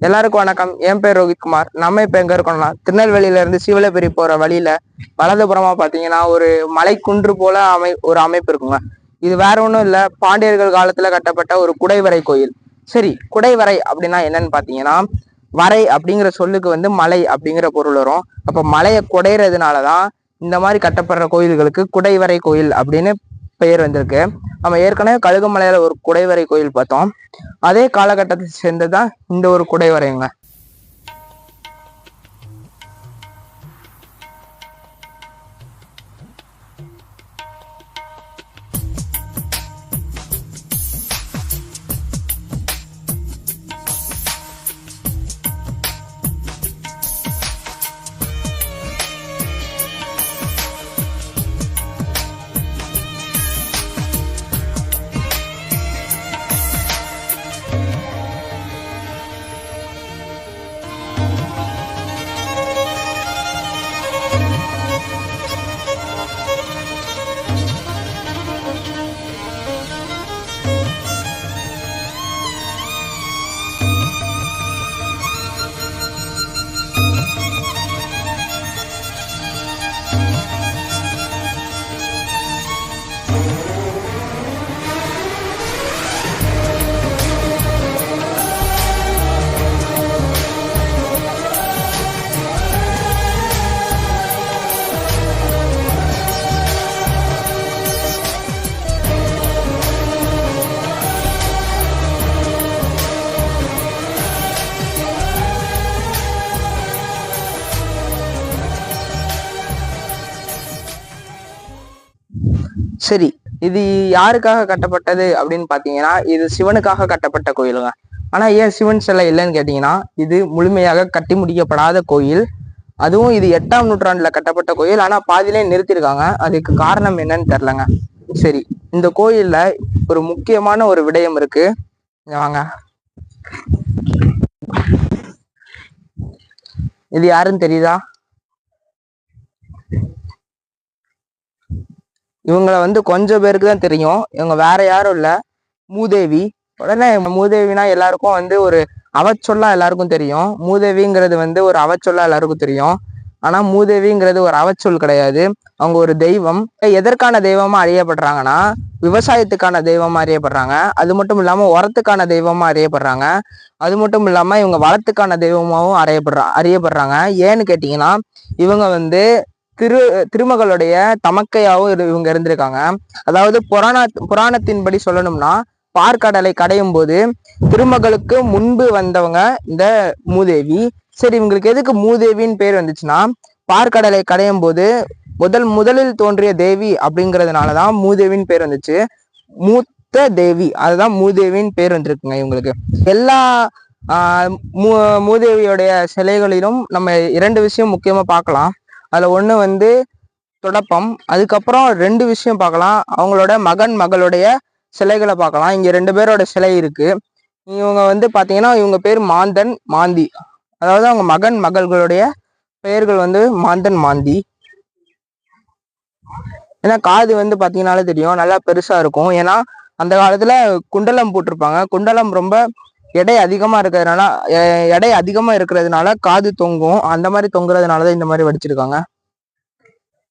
எல்லாருக்கும் வணக்கம். என் பேர் ரோஹித்குமார். நம்ம இப்ப எங்க இருக்கோம்னா திருநெல்வேலியில இருந்து சிவலப்பேரி போற வழியில வலதுபுறமா பாத்தீங்கன்னா ஒரு மலை குன்று போல அமை ஒரு அமைப்பு இருக்குங்க. இது வேற ஒன்றும் இல்ல. பாண்டியர்கள் காலத்துல கட்டப்பட்ட ஒரு குடைவரை கோயில். சரி குடைவரை அப்படின்னா என்னன்னு பாத்தீங்கன்னா வரை அப்படிங்கிற சொல்லுக்கு வந்து மலை அப்படிங்கிற பொருள் வரும். அப்ப மலையை குடைறதுனாலதான் இந்த மாதிரி கட்டப்படுற கோயில்களுக்கு குடைவரை கோயில் அப்படின்னு பெயர் வந்திருக்கு. நம்ம ஏற்கனவே கழுகுமலையில் ஒரு குடைவரை கோயில் பார்த்தோம். அதே காலகட்டத்தை சேர்ந்ததுதான் இந்த ஒரு குடைவரைங்க. சரி இது யாருக்காக கட்டப்பட்டது அப்படின்னு பாத்தீங்கன்னா இது சிவனுக்காக கட்டப்பட்ட கோயிலுங்க. ஆனா ஏன் சிவன் சிலை இல்லைன்னு கேட்டீங்கன்னா இது முழுமையாக கட்டி முடிக்கப்படாத கோயில். அதுவும் இது எட்டாம் நூற்றாண்டுல கட்டப்பட்ட கோயில். ஆனா பாதியிலே நிறுத்திருக்காங்க அதுக்கு காரணம் என்னன்னு தெரிலங்க சரி இந்த கோயில்ல ஒரு முக்கியமான ஒரு விடயம் இருக்கு. வாங்க. இது யாருன்னு தெரியுதா? இவங்களை வந்து கொஞ்சம் பேருக்கு தான் தெரியும். இவங்க வேற யாரும் இல்லை. மூதேவி. உடனே மூதேவினா எல்லாருக்கும் வந்து ஒரு அவச்சொல்லா எல்லாருக்கும் தெரியும். மூதேவிங்கிறது வந்து ஒரு அவச்சொல்லா எல்லாருக்கும் தெரியும். ஆனா மூதேவிங்கிறது ஒரு அவச்சொல் கிடையாது. அவங்க ஒரு தெய்வம். எதற்கான தெய்வமா அறியப்படுறாங்கன்னா விவசாயத்துக்கான தெய்வமா அறியப்படுறாங்க. அது மட்டும் இல்லாம உரத்துக்கான தெய்வமா அறியப்படுறாங்க. அது மட்டும் இல்லாம இவங்க வளத்துக்கான தெய்வமாகவும் அறியப்படுறா அறியப்படுறாங்க. ஏன்னு கேட்டீங்கன்னா இவங்க வந்து திரு திருமகளுடைய தமக்கையாவும் இவங்க இருந்திருக்காங்க. அதாவது புராண புராணத்தின்படி சொல்லணும்னா பார்க்கடலை கடையும் போது திருமகளுக்கு முன்பு வந்தவங்க இந்த மூதேவி. சரி இவங்களுக்கு எதுக்கு மூதேவின்னு பேர் வந்துச்சுன்னா பார்க்கடலை கடையும் போது முதல் முதலில் தோன்றிய தேவி அப்படிங்கிறதுனாலதான் மூதேவின்னு பேர் வந்துச்சு. மூத்த தேவி அதுதான் மூதேவின்னு பேர் வந்திருக்குங்க இவங்களுக்கு. எல்லா மூ மூதேவியோடைய சிலைகளிலும் நம்ம இரண்டு விஷயம் முக்கியமா பார்க்கலாம். அதில் ஒன்று வந்து தொடப்பம். அதுக்கப்புறம் ரெண்டு விஷயம் பார்க்கலாம். அவங்களோட மகன் மகளுடைய சிலைகளை பார்க்கலாம். இங்கே ரெண்டு பேரோட சிலை இருக்குது இவங்க வந்து பார்த்தீங்கன்னா இவங்க பேர் மாந்தன் மாந்தி. அதாவது அவங்க மகன் மகள்களுடைய பெயர்கள் வந்து மாந்தன் மாந்தி. ஏன்னா காது வந்து பார்த்தீங்கன்னாலே தெரியும். நல்லா பெருசாக இருக்கும். ஏன்னா அந்த காலத்தில் குண்டலம் போட்டிருப்பாங்க. குண்டலம் ரொம்ப எடை அதிகமா இருக்கிறதுனால எடை அதிகமா இருக்கிறதுனால காது தொங்கும். அந்த மாதிரி தொங்குறதுனாலதான் இந்த மாதிரி வடிச்சிருக்காங்க.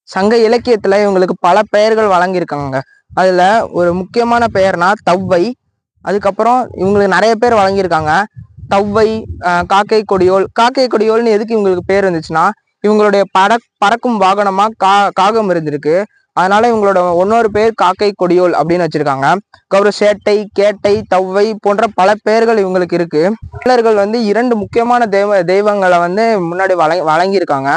சங்க இலக்கியத்துல இவங்களுக்கு பல பெயர்கள் வழங்கியிருக்காங்க. அதுல ஒரு முக்கியமான பெயர்னா தவ்வை. அதுக்கப்புறம் இவங்களுக்கு நிறைய பேர் வழங்கியிருக்காங்க. தவ்வை ஆஹ் காக்கை கொடியோல். காக்கை கொடியோல்னு எதுக்கு இவங்களுக்கு பேர் வந்துச்சுன்னா இவங்களுடைய பற பறக்கும் வாகனமா கா காகம் இருந்திருக்கு. அதனால இவங்களோட இன்னொரு பேர் காக்கை கொடியோல் அப்படின்னு வச்சிருக்காங்க. அப்புறம் சேட்டை கேட்டை தவ்வை போன்ற பல பெயர்கள் இவங்களுக்கு இருக்கு. தமிழர்கள் வந்து இரண்டு முக்கியமான தெய்வ தெய்வங்களை வந்து முன்னாடி வழங்கி வழங்கியிருக்காங்க.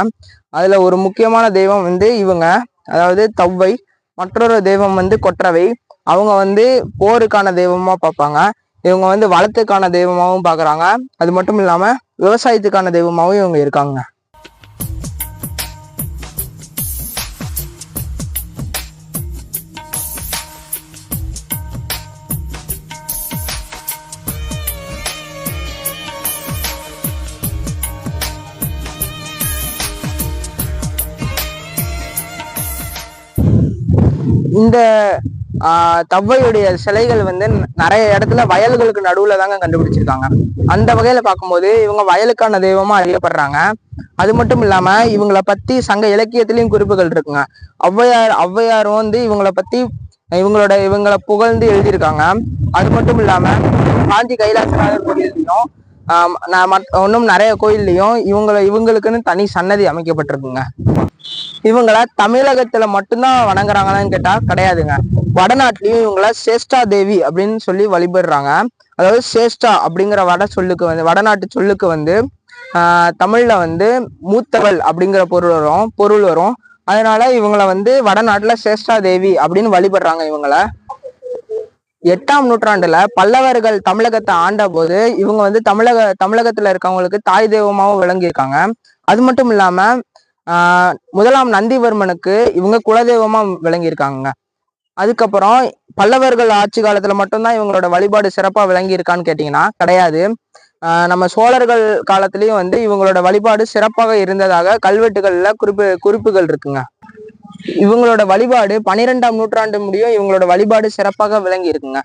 அதுல ஒரு முக்கியமான தெய்வம் வந்து இவங்க. அதாவது தவ்வை. மற்றொரு தெய்வம் வந்து கொற்றவை. அவங்க வந்து போருக்கான தெய்வமா பார்ப்பாங்க. இவங்க வந்து வளத்துக்கான தெய்வமாகவும் பார்க்குறாங்க. அது மட்டும் இல்லாமல் விவசாயத்துக்கான தெய்வமாகவும் இவங்க இருக்காங்க. இந்த தவ்வையுடைய சிலைகள் வந்து நிறைய இடத்துல வயல்களுக்கு நடுவில் தாங்க கண்டுபிடிச்சிருக்காங்க. அந்த வகையில் பார்க்கும்போது இவங்க வயலுக்கான தெய்வமாக அறியப்படுறாங்க. அது மட்டும் இல்லாமல் இவங்களை பற்றி சங்க இலக்கியத்திலையும் குறிப்புகள் இருக்குங்க. ஔவையார் ஔவையார் வந்து இவங்களை பற்றி இவங்களோட இவங்களை புகழ்ந்து எழுதியிருக்காங்க. அது மட்டும் இல்லாமல் காஞ்சி கைலாசநாதர் கோயிலையும் நான் மத்- இன்னும் நிறைய கோயில்லையும் இவங்களை இவங்களுக்குன்னு தனி சன்னதி அமைக்கப்பட்டிருக்குங்க. இவங்கள தமிழகத்துல மட்டும்தான் வணங்குறாங்களான்னு கேட்டா கிடையாதுங்க. வடநாட்டிலையும் இவங்கள சேஷ்டா தேவி அப்படின்னு சொல்லி வழிபடுறாங்க. அதாவது சேஷ்டா அப்படிங்கிற வட சொல்லுக்கு வந்து வடநாட்டு சொல்லுக்கு வந்து தமிழில் தமிழ்ல வந்து மூத்தவள் அப்படிங்கிற பொருள் வரும் பொருள் வரும். அதனால இவங்கள வந்து வடநாட்டுல சேஷ்டா தேவி அப்படின்னு வழிபடுறாங்க இவங்கள. எட்டாம் நூற்றாண்டுல பல்லவர்கள் தமிழகத்தை ஆண்ட போது இவங்க வந்து தமிழக தமிழகத்துல இருக்கவங்களுக்கு தாய் தெய்வமாவும் விளங்கியிருக்காங்க. அது மட்டும் இல்லாம ஆஹ் முதலாம் நந்திவர்மனுக்கு இவங்க குலதெய்வமா விளங்கியிருக்காங்க அதுக்கப்புறம் பல்லவர்கள் ஆட்சி காலத்துல மட்டும்தான் இவங்களோட வழிபாடு சிறப்பா விளங்கி இருக்கான்னு கேட்டீங்கன்னா கிடையாது. நம்ம சோழர்கள் காலத்திலயும் வந்து இவங்களோட வழிபாடு சிறப்பாக இருந்ததாக கல்வெட்டுகள்ல குறிப்பு குறிப்புகள் இருக்குங்க. இவங்களோட வழிபாடு பனிரெண்டாம் நூற்றாண்டு முடியும். இவங்களோட வழிபாடு சிறப்பாக விளங்கி இருக்குங்க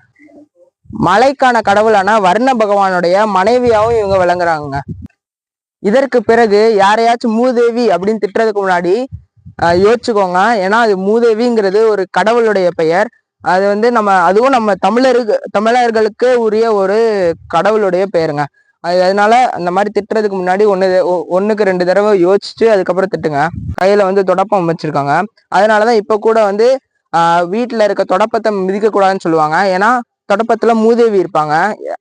மலைக்கான கடவுளான வர்ண பகவானுடைய மனைவியாவும் இவங்க விளங்குறாங்க இதற்கு பிறகு யாரையாச்சும் மூதேவி அப்படின்னு திட்டுறதுக்கு முன்னாடி ஆஹ் யோசிச்சுக்கோங்க. ஏன்னா அது மூதேவிங்கிறது ஒரு கடவுளுடைய பெயர். அது வந்து நம்ம அதுவும் நம்ம தமிழருக்கு தமிழர்களுக்கு உரிய ஒரு கடவுளுடைய பெயருங்க. அது அதனால அந்த மாதிரி திட்டுறதுக்கு முன்னாடி ஒன்று ஒன்றுக்கு ரெண்டு தடவை யோசிச்சு அதுக்கப்புறம் திட்டுங்க. கையில் வந்து தொடப்பம் வச்சிருக்காங்க. அதனாலதான் இப்போ கூட வந்து வீட்டில் இருக்க தொடப்பத்தை மிதிக்கக்கூடாதுன்னு சொல்லுவாங்க. ஏன்னா தொடப்பத்துல மூதேவி இருப்பாங்க.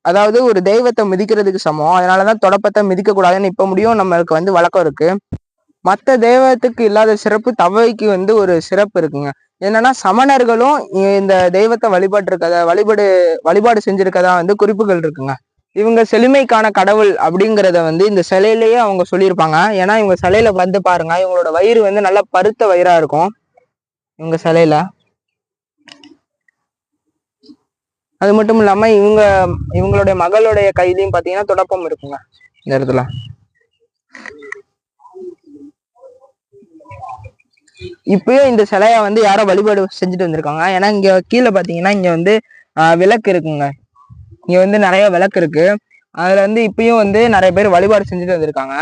அதாவது ஒரு தெய்வத்தை மிதிக்கிறதுக்கு சமம். அதனாலதான் தொடப்பத்தை மிதிக்க கூடாதுன்னு இப்ப முடியும். நம்மளுக்கு வந்து வழக்கம் இருக்கு. மற்ற தெய்வத்துக்கு இல்லாத சிறப்பு தவைக்கு வந்து ஒரு சிறப்பு இருக்குங்க. என்னன்னா சமணர்களும் இந்த தெய்வத்தை வழிபட்டிருக்கதா வழிபாடு வழிபாடு செஞ்சிருக்கதா வந்து குறிப்புகள் இருக்குங்க. இவங்க செழுமைக்கான கடவுள் அப்படிங்கிறத வந்து இந்த சிலையிலேயே அவங்க சொல்லியிருப்பாங்க. ஏன்னா இவங்க சிலையில வந்து பாருங்க இவங்களோட வயிறு வந்து நல்லா பருத்த வயிறா இருக்கும். இவங்க சிலையில. அது மட்டும் இல்லாம இவங்க இவங்களுடைய மகளுடைய கையிலையும் பாத்தீங்கன்னா தொடப்பம் இருக்குங்க இந்த இடத்துல. இப்பயும் இந்த சிலையை வந்து யாரோ வழிபாடு செஞ்சுட்டு வந்திருக்காங்க. ஏன்னா இங்க கீழே பாத்தீங்கன்னா இங்க வந்து விளக்கு இருக்குங்க. இங்க வந்து நிறைய விளக்கு இருக்கு. அதுல வந்து இப்பயும் வந்து நிறைய பேர் வழிபாடு செஞ்சுட்டு வந்திருக்காங்க.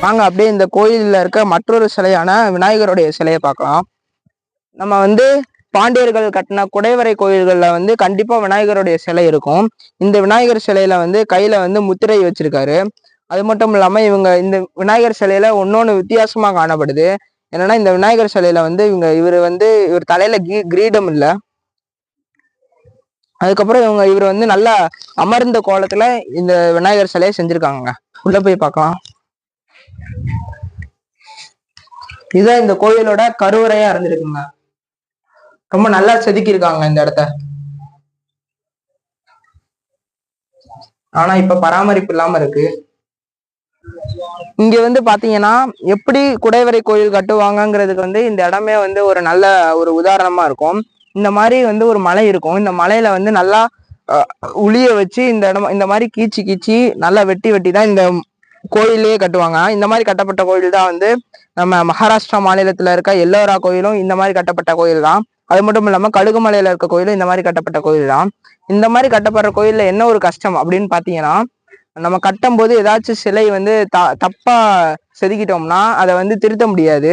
வாங்க அப்படியே இந்த கோயிலில் இருக்க மற்றொரு சிலையான விநாயகருடைய சிலையை பார்க்கலாம். நம்ம வந்து பாண்டியர்கள் கட்டின குடைவரை கோயில்களில் வந்து கண்டிப்பாக விநாயகருடைய சிலை இருக்கும். இந்த விநாயகர் சிலையில வந்து கையில் வந்து முத்திரை வச்சிருக்காரு. அது மட்டும் இல்லாமல் இவங்க இந்த விநாயகர் சிலையில ஒன்று வித்தியாசமாக காணப்படுது. என்னன்னா இந்த விநாயகர் சிலையில வந்து இவங்க இவர் வந்து இவர் தலையில கீ- கிரீடம் இல்லை. அதுக்கப்புறம் இவங்க இவர் வந்து நல்லா அமர்ந்த கோலத்துல இந்த விநாயகர் சிலையை செஞ்சிருக்காங்க உள்ள போய் பார்க்கலாம். இதுதான் இந்த கோயிலோட கருவறையா இருந்திருக்குங்க. ரொம்ப நல்லா செதுக்கி இருக்காங்க இந்த இடத்த. ஆனா இப்ப பராமரிப்பு இல்லாம இருக்கு. இங்க வந்து பாத்தீங்கன்னா எப்படி குடைவரை கோயில் கட்டுவாங்கங்கிறதுக்கு வந்து இந்த இடமே வந்து ஒரு நல்ல ஒரு உதாரணமா இருக்கும். இந்த மாதிரி வந்து ஒரு மலை இருக்கும். இந்த மலையில வந்து நல்லா அஹ், உளிய வச்சு இந்த இடம் இந்த மாதிரி கீச்சி கீச்சி நல்லா வெட்டி வெட்டி தான் இந்த கோயிலே கட்டுவாங்க. இந்த மாதிரி கட்டப்பட்ட கோயில் தான் வந்து நம்ம மகாராஷ்டிரா மாநிலத்துல இருக்க எல்லோரா கோயிலும் இந்த மாதிரி கட்டப்பட்ட கோயில் தான். அது மட்டும் இல்லாம கழுகுமலையில இருக்க கோயிலும் இந்த மாதிரி கட்டப்பட்ட கோயில் தான். இந்த மாதிரி கட்டப்படுற கோயில்ல என்ன ஒரு கஷ்டம் அப்படின்னு பாத்தீங்கன்னா நம்ம கட்டும் போது ஏதாச்சும் சிலை வந்து த தப்பா செதுக்கிட்டோம்னா அதை வந்து திருத்த முடியாது.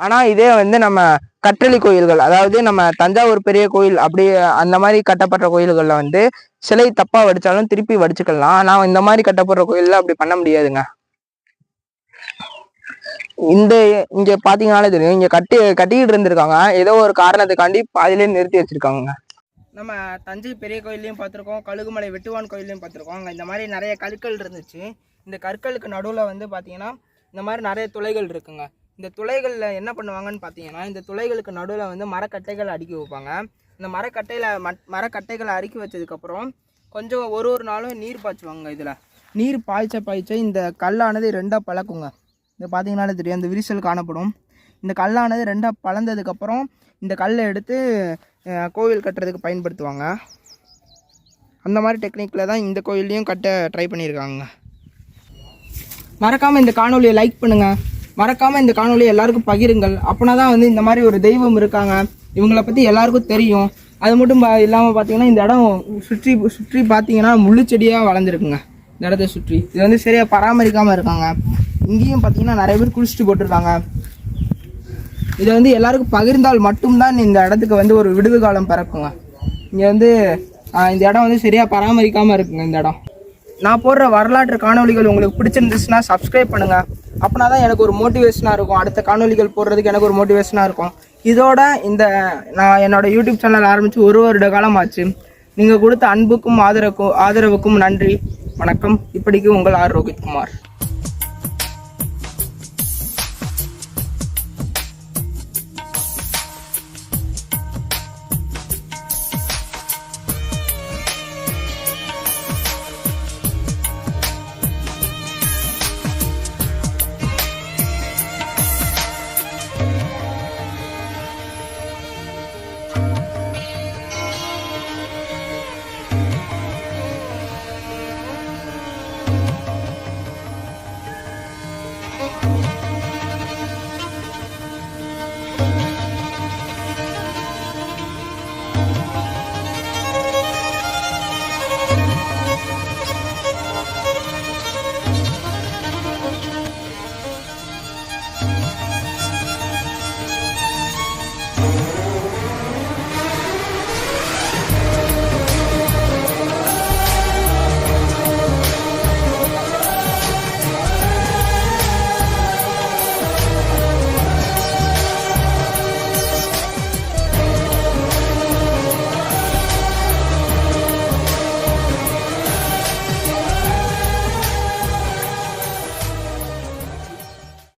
ஆனா இதே வந்து நம்ம கற்றளி கோயில்கள். அதாவது நம்ம தஞ்சாவூர் பெரிய கோயில் அப்படி அந்த மாதிரி கட்டப்பட்ட கோயில்களில் வந்து சிலை தப்பாக வடித்தாலும் திருப்பி வடிச்சுக்கலாம். நான் இந்த மாதிரி கட்டப்படுற கோயிலில் அப்படி பண்ண முடியாதுங்க. இந்த இங்கே பார்த்தீங்கனாலே தெரியும். இங்கே கட்டி கட்டிக்கிட்டு இருந்திருக்காங்க. ஏதோ ஒரு காரணத்துக்காண்டி பாதியிலே நிறுத்தி வச்சிருக்காங்க நம்ம தஞ்சை பெரிய கோயிலையும் பார்த்துருக்கோம் கழுகுமலை வெட்டுவான் கோயிலையும் பார்த்துருக்கோம் அங்கே இந்த மாதிரி நிறைய கற்கள் இருந்துச்சு. இந்த கற்களுக்கு நடுவில் வந்து பார்த்தீங்கன்னா இந்த மாதிரி நிறைய துளைகள் இருக்குங்க. இந்த துளைகளில் என்ன பண்ணுவாங்கன்னு பார்த்தீங்கன்னா இந்த துளைகளுக்கு நடுவில் வந்து மரக்கட்டைகள் அடுக்கி வைப்பாங்க. இந்த மரக்கட்டையில் மட் மரக்கட்டைகளை அறுக்கி வச்சதுக்கப்புறம் கொஞ்சம் ஒரு ஒரு நாளும் நீர் பாய்ச்சுவாங்க இதில். நீர் பாய்ச்ச பாய்ச்ச இந்த கல்லானது ரெண்டாக பழக்குங்க. இது பார்த்தீங்கன்னாலே தெரியும். இந்த விரிசல் காணப்படும். இந்த கல்லானது ரெண்டாக பழந்ததுக்கப்புறம் இந்த கல்லை எடுத்து கோவில் கட்டுறதுக்கு பயன்படுத்துவாங்க. அந்த மாதிரி டெக்னிக்கில் தான் இந்த கோயில்லையும் கட்ட ட்ரை பண்ணியிருக்காங்க. மறக்காமல் இந்த காணொலியை லைக் பண்ணுங்கள் மறக்காமல் இந்த காணொலியை எல்லாருக்கும் பகிருங்கள். அப்படின்னா தான் வந்து இந்த மாதிரி ஒரு தெய்வம் இருக்காங்க. இவங்கள பற்றி எல்லாருக்கும் தெரியும். அது மட்டும் பா இல்லாமல் பார்த்தீங்கன்னா இந்த இடம் சுற்றி சுற்றி பார்த்தீங்கன்னா முள்ளு செடியாக வளர்ந்துருக்குங்க. இந்த இடத்த சுற்றி. இது வந்து சரியாக பராமரிக்காமல் இருக்காங்க. இங்கேயும் பார்த்தீங்கன்னா நிறைய பேர் குளிச்சுட்டு போட்டிருக்காங்க. இதை வந்து எல்லாருக்கும் பகிர்ந்தால் மட்டும்தான் இந்த இடத்துக்கு வந்து ஒரு விடுவு காலம் பிறக்குங்க. இங்கே வந்து இந்த இடம் வந்து சரியாக பராமரிக்காமல் இருக்குங்க இந்த இடம். நான் போடுற வரலாற்று காணொளிகள் உங்களுக்கு பிடிச்சிருந்துச்சுன்னா சப்ஸ்கிரைப் பண்ணுங்கள் அப்படின்னா தான் எனக்கு ஒரு மோட்டிவேஷனாக இருக்கும். அடுத்த காணொளிகள் போடுறதுக்கு எனக்கு ஒரு மோட்டிவேஷனாக இருக்கும். இதோட இந்த நான் என்னோட யூடியூப் சேனல் ஆரம்பித்து ஒரு வருட காலம் ஆச்சு. நீங்கள் கொடுத்த அன்புக்கும் ஆதரவுக்கும் ஆதரவுக்கும் நன்றி. வணக்கம். இப்படிக்கு உங்கள் ஆர். ரோஹித்குமார்.